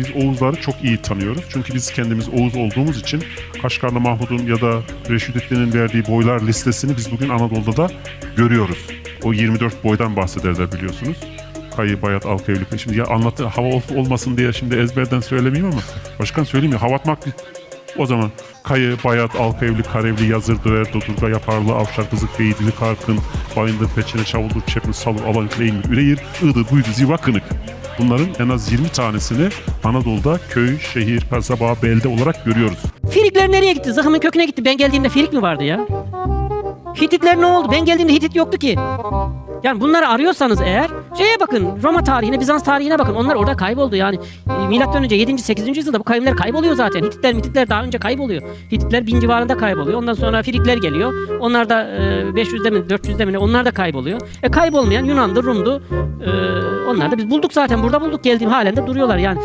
biz Oğuzları çok iyi tanıyoruz. Çünkü biz kendimiz Oğuz olduğumuz için Kaşgarlı Mahmud'un ya da Reşidettin'in verdiği boylar listesini biz bugün Anadolu'da da görüyoruz. O 24 boydan bahsederler biliyorsunuz. Kayı, bayat, alka, evlilik. Şimdi ya anlatı hava ol- olmasın diye şimdi ezberden söylemeyeyim ama başkan söyleyeyim ya hava o zaman kayı, bayat, alka, evli, karevli, yazır, döver, dodurga, yaparlı, avşar, kızık, beyidili, karkın, bayındır, peçene, çavuldur, çepin, salur, alanık, eğimli, üreyir, ığdır, buydu, ziva. Bunların en az 20 tanesini Anadolu'da köy, şehir, kasaba, belde olarak görüyoruz. Firikler nereye gitti? Zıhımın köküne gitti. Ben geldiğimde Firik mi vardı ya? Hititler ne oldu? Ben geldiğimde Hitit yoktu ki. Yani bunları arıyorsanız eğer şeye bakın Roma tarihine, Bizans tarihine bakın. Onlar orada kayboldu yani. E, Milattan önce 7. 8. yüzyılda bu kavimler kayboluyor zaten. Hititler, Mititler daha önce kayboluyor. Hititler 1000 civarında kayboluyor. Ondan sonra Firikler geliyor. Onlar da e, 500'de mi 400'de mi onlar da kayboluyor. E kaybolmayan Yunan'dı, Rum'du. E, onlar da biz bulduk zaten. Burada bulduk geldiğim halen de duruyorlar yani.